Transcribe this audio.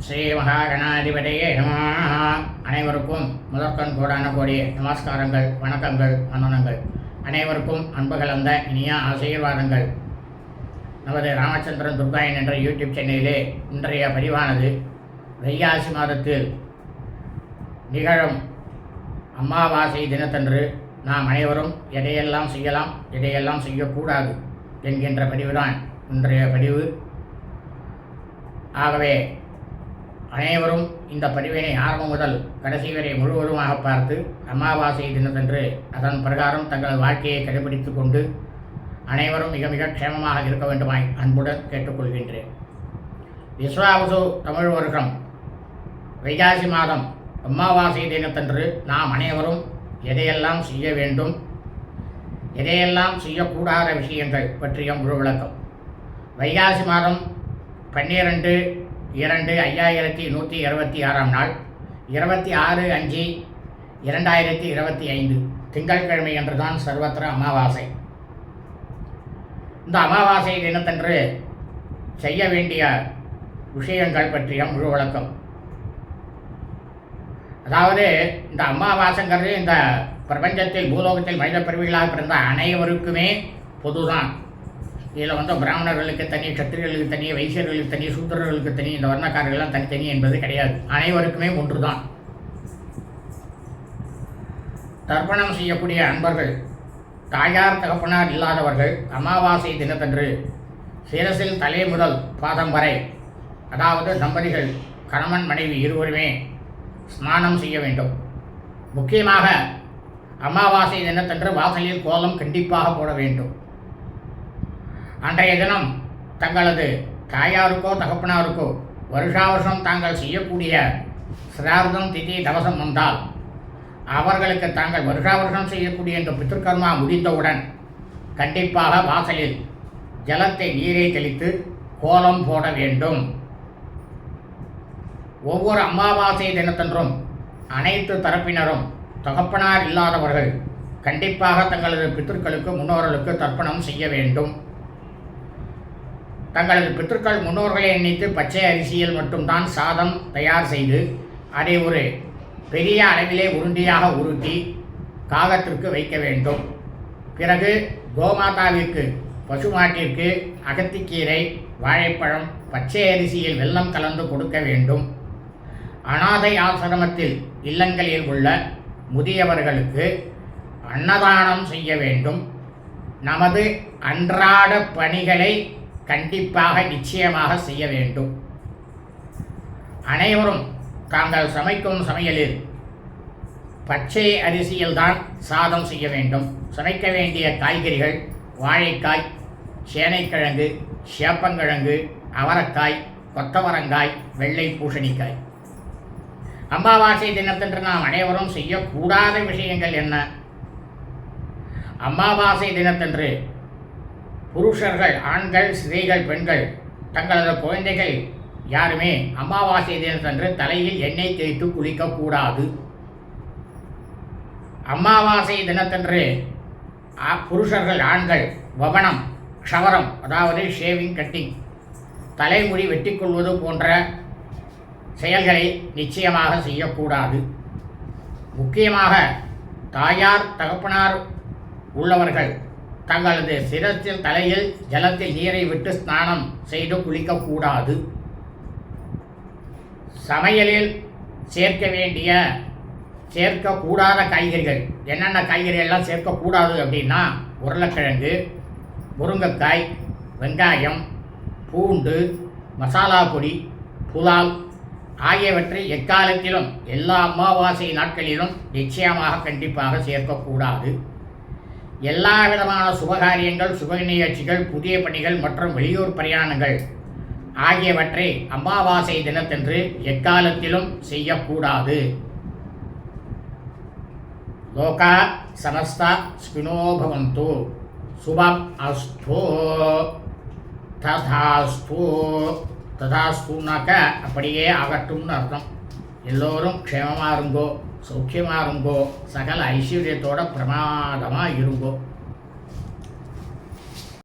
ஸ்ரீ மகாகணாதிபதியே நமஹா அனைவருக்கும் முதற்கண் கோடான கோடி நமஸ்காரங்கள் வணக்கங்கள் வந்தனங்கள் அனைவருக்கும் அன்பு கலந்த இனிய ஆசீர்வாதங்கள். நமது ராமச்சந்திரன் துர்காயன் என்ற யூடியூப் சேனலிலே இன்றைய பதிவானது வைகாசி மாதத்தில் நிகழும் அமாவாசை தினத்தன்று நாம் அனைவரும் எதையெல்லாம் செய்யலாம் எதையெல்லாம் செய்யக்கூடாது என்கின்ற பதிவுதான் இன்றைய பதிவு. ஆகவே அனைவரும் இந்த பதிவினை ஆரம்பம் முதல் கடைசி வரை முழுவதுமாக பார்த்து அமாவாசை தினத்தன்று அதன் பிரகாரம் தங்கள் வாழ்க்கையை கடைபிடித்துக் கொண்டு அனைவரும் மிக மிக க்ஷேமமாக இருக்க வேண்டுமாய் அன்புடன் கேட்டுக்கொள்கின்றேன். விஸ்வாவசு தமிழ் வருஷம் வைகாசி மாதம் அமாவாசை தினத்தன்று நாம் அனைவரும் எதையெல்லாம் செய்ய வேண்டும் எதையெல்லாம் செய்யக்கூடாத விஷயங்கள் பற்றிய முழு விளக்கம். வைகாசி மாதம் பன்னிரண்டு இரண்டு ஐயாயிரத்தி நூற்றி இருபத்தி ஆறாம் நாள் இருபத்தி ஆறு அஞ்சு இரண்டாயிரத்தி இருபத்தி ஐந்து திங்கட்கிழமை என்றுதான் சர்வத்திர அமாவாசை. இந்த அமாவாசை தினத்தன்று செய்ய வேண்டிய விஷயங்கள் பற்றிய முழு விளக்கம். அதாவது இந்த அமாவாசைங்கிறது இந்த பிரபஞ்சத்தில் பூலோகத்தில் மனித பிறவிகளாக பிறந்த அனைவருக்குமே பொதுதான். இதில் வந்து பிராமணர்களுக்கு தனி சத்திரியர்களுக்கு தனி வைசியர்களுக்கு தனி சூத்திரர்களுக்கு தனி இந்த வர்ணக்காரர்கள்லாம் தனித்தனி என்பது கிடையாது. அனைவருக்குமே ஒன்று தான் தர்ப்பணம் செய்யக்கூடிய அன்பர்கள் தாயார் தகப்பனார் இல்லாதவர்கள் அமாவாசை தினத்தன்று சிரசில் தலை முதல் பாதம் வரை அதாவது தம்பதிகள் கணவன் மனைவி இருவருமே ஸ்நானம் செய்ய வேண்டும். முக்கியமாக அமாவாசை தினத்தன்று வாசலில் கோலம் கண்டிப்பாக போட வேண்டும். அன்றைய தினம் தங்களது தாயாருக்கோ தகப்பனாருக்கோ வருஷா வருஷம் தாங்கள் செய்யக்கூடிய சிரார்த்தம் திதி தவசம் வந்தால் அவர்களுக்கு தாங்கள் வருஷா வருஷம் செய்யக்கூடிய இந்த பித்திருக்கர்மா முடிந்தவுடன் கண்டிப்பாக வாசலில் ஜலத்தை நீரை தெளித்து கோலம் போட வேண்டும். ஒவ்வொரு அமாவாசை தினத்தன்றும் அனைத்து தரப்பினரும் தகப்பனார் இல்லாதவர்கள் கண்டிப்பாக தங்களது பித்திருக்களுக்கு முன்னோர்களுக்கு தர்ப்பணம் செய்ய வேண்டும். தங்களது பித்தர்கள் முன்னோர்களை எண்ணித்து பச்சை அரிசியில் மட்டும்தான் சாதம் தயார் செய்து அதை ஒரு பெரிய அளவிலே உருண்டியாக உருட்டி காகத்திற்கு வைக்க வேண்டும். பிறகு கோமாதாவிற்கு பசுமாட்டிற்கு அகத்திக்கீரை வாழைப்பழம் பச்சை அரிசியில் வெள்ளம் கலந்து கொடுக்க வேண்டும். அனாதை ஆசிரமத்தில் இல்லங்களில் உள்ள முதியவர்களுக்கு அன்னதானம் செய்ய வேண்டும். நமது அன்றாட பணிகளை கண்டிப்பாக நிச்சயமாக செய்ய வேண்டும். அனைவரும் தாங்கள் சமைக்கும் சமையலில் பச்சை அரிசியில்தான் சாதம் செய்ய வேண்டும். சமைக்க வேண்டிய காய்கறிகள் வாழைக்காய் சேனைக்கிழங்கு சேப்பங்கிழங்கு அவரக்காய் கொத்தவரங்காய் வெள்ளை பூசணிக்காய். அமாவாசை தினத்தன்று நாம் அனைவரும் செய்யக்கூடாத விஷயங்கள் என்ன? அமாவாசை தினத்தன்று புருஷர்கள் ஆண்கள் ஸ்திரீகள் பெண்கள் தங்களது குழந்தைகள் யாருமே அமாவாசை தினத்தன்று தலையில் எண்ணெய் தேய்த்து குளிக்கக்கூடாது. அமாவாசை தினத்தன்று ஆ- புருஷர்கள் ஆண்கள் வபனம் க்ஷவரம் அதாவது ஷேவிங் கட்டிங் தலைமுடி வெட்டிக்கொள்வது போன்ற செயல்களை நிச்சயமாக செய்யக்கூடாது. முக்கியமாக தாயார் தகப்பனார் உள்ளவர்கள் தங்களது சிரத்தில் தலையில் ஜலத்தில் நீரை விட்டு ஸ்நானம் செய்து குளிக்கக்கூடாது. சமையலில் சேர்க்க வேண்டிய சேர்க்கக்கூடாத காய்கறிகள். என்னென்ன காய்கறிகள்லாம் சேர்க்கக்கூடாது அப்படின்னா உருளைக்கிழங்கு முருங்கைக்காய் வெங்காயம் பூண்டு மசாலா பொடி புலால் ஆகியவற்றை எக்காலத்திலும் எல்லா அமாவாசை நாட்களிலும் நிச்சயமாக கண்டிப்பாக சேர்க்கக்கூடாது. எல்லா விதமான சுபகாரியங்கள் சுப நிகழ்ச்சிகள் புதிய பணிகள் மற்றும் வெளியூர் பிரயாணங்கள் ஆகியவற்றை அமாவாசை தினத்தன்று எக்காலத்திலும் செய்யக்கூடாது. லோகா சமஸ்தா ஸ்பினோபவந்து சுபம் அஸ்தோ ததாஸ்து. ததாஸ்துனாக்க அப்படியே ஆகட்டும்னு அர்த்தம். எல்லோரும் க்ஷேமமாக இருங்கோ. சௌக்கியமாக இருங்கோ சகல ஐஸ்வர்யத்தோட பிரமாதமாக இருங்கோ